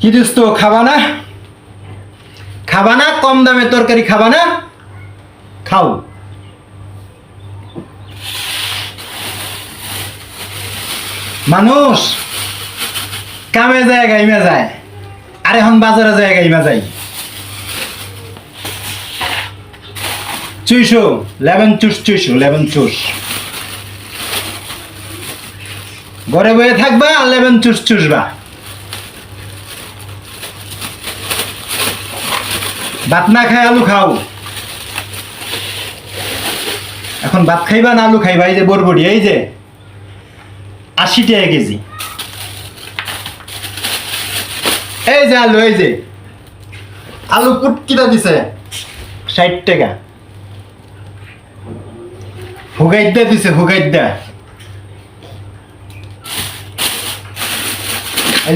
কি দোস্ত, খাবা না? খাবা না? কম দামে তরকারি খাবা না? খাও। মানুষ, কামে যায়, গাইমা যায়। আর এখন বাজারে যায়, গাইমা যায়। চুইশো, লেবেন চুস, চুইশো, লেবেন চুস। ঘরে বয়ে থাকবা আর লেবেন চুস চুসবা। ভাত না খাই আলু খাও। এখন ভাত খাইবা না আলু খাইবা? এই যে বরবড়ি এই যে আশি টাকা কেজি। এই যে আলু, এই যে। আলু কুটকিটা দিছে, ষাট টাকা। হুগাইদ্দা দিছে হুগাইদ্দা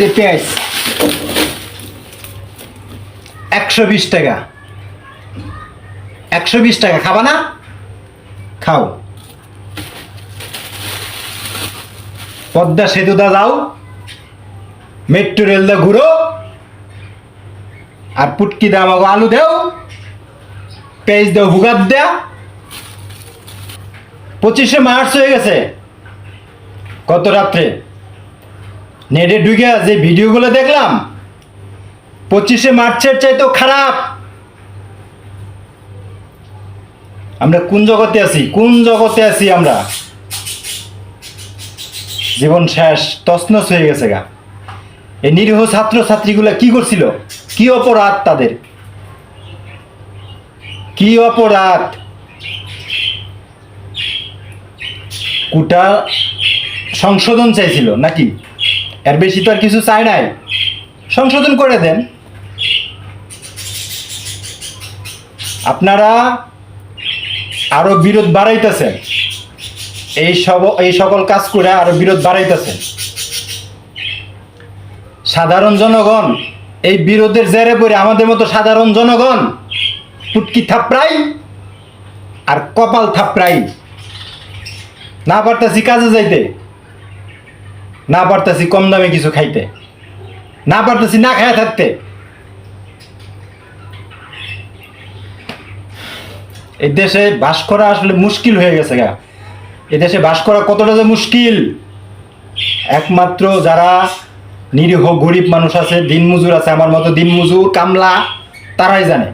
এই পেঁয়াজ। একশো বিশ টাকা। একশো বিশ টাকা। খাবা না? খাও। পদ্মা সেতুদা যাও। মেট্রো রেল দা ঘুরো। আর পুটকি দাম আলু দেও। পেঁয়াজ দেও হুগাত দেয়া। পঁচিশে মার্চ হয়ে গেছে। কত রাত্রে? নেটে ঢুকে যে ভিডিওগুলো দেখলাম, পঁচিশে মার্চের চাইতেও খারাপ। আমরা কোন জগতে আছি? কোন জগতে আছি আমরা? জীবন শেষ, তছনছ হয়ে গেছে গা। এই নিরীহ ছাত্র ছাত্রীগুলা কি করছিল? কি অপরাধ তাদের? কি অপরাধ? কুটা সংশোধন চাইছিল নাকি? এর বেশি তো আর কিছু চাই নাই। সংশোধন করে দেন। আপনারা আরও বিরোধ বাড়াইতেছেন। এই সব, এই সকল কাজ করে আরও বিরোধ বাড়াইতেছেন। সাধারণ জনগণ, এই বিরোধের জেরে পড়ে আমাদের মতো সাধারণ জনগণ, পুটকি থাপড়াই আর কপাল থাপড়াই। না পারতাছি কাজে যাইতে। না পারতাছি কম দামে কিছু খাইতে। না পারতাছি না খায়া থাকতে। এই দেশে বাস করা আসলে মুশকিল হয়ে গেছে গা। এই দেশে বাস করা কতটা যে মুশকিল। একমাত্র যারা নিরীহ গরিব মানুষ আছে, দিনমজুর আছে, আমার মতো দিনমজুর কামলা, তারাই জানে।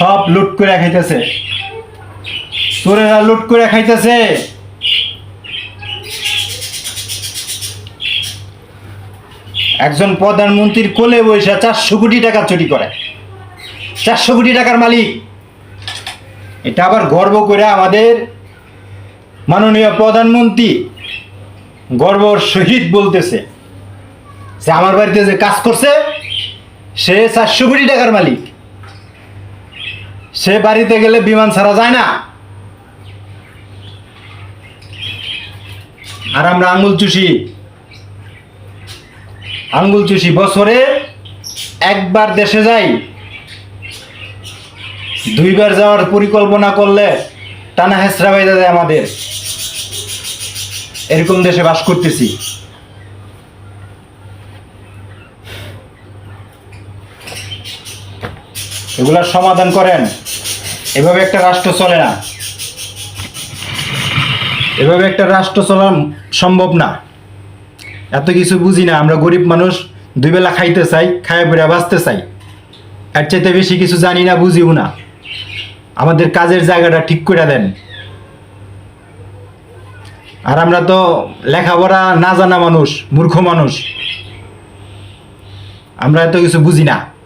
সব লুট করে খাইতেছে। চোরেরা লুট করে খাইতেছে। একজন প্রধানমন্ত্রীর কোলে বৈশা চারশো কোটি টাকা চুরি করে। চারশো কোটি টাকার মালিক। এটা আবার গর্ব করে আমাদের মাননীয় প্রধানমন্ত্রী গর্বর সহিত বলতেছে যে, আমার বাড়িতে যে কাজ করছে, সে চারশো কোটি টাকার মালিক। সে বাড়িতে গেলে বিমান ছাড়া যায় না। আর আমরা আঙুল চুষি। আঙ্গুল চুষি, বছরে একবার দেশে যাই। দুইবার যাওয়ার পরিকল্পনা করলে টানা হেসরা বাইদা যায় আমাদের। এরকম দেশে বাস করতেছি। এগুলার সমাধান করেন। এভাবে একটা রাষ্ট্র চলে না। এভাবে একটা রাষ্ট্র চলা সম্ভব না। এত কিছু বুঝি না, আমরা গরিব মানুষ, দুই বেলা খাইতে চাই, খায় পরে বাঁচতে চাই। এর চাইতে বেশি কিছু জানি না, বুঝিও না। আমাদের কাজের জায়গাটা ঠিক করে দেন। আর আমরা তো লেখাপড়া না জানা মানুষ, মূর্খ মানুষ। আমরা এত কিছু বুঝি না।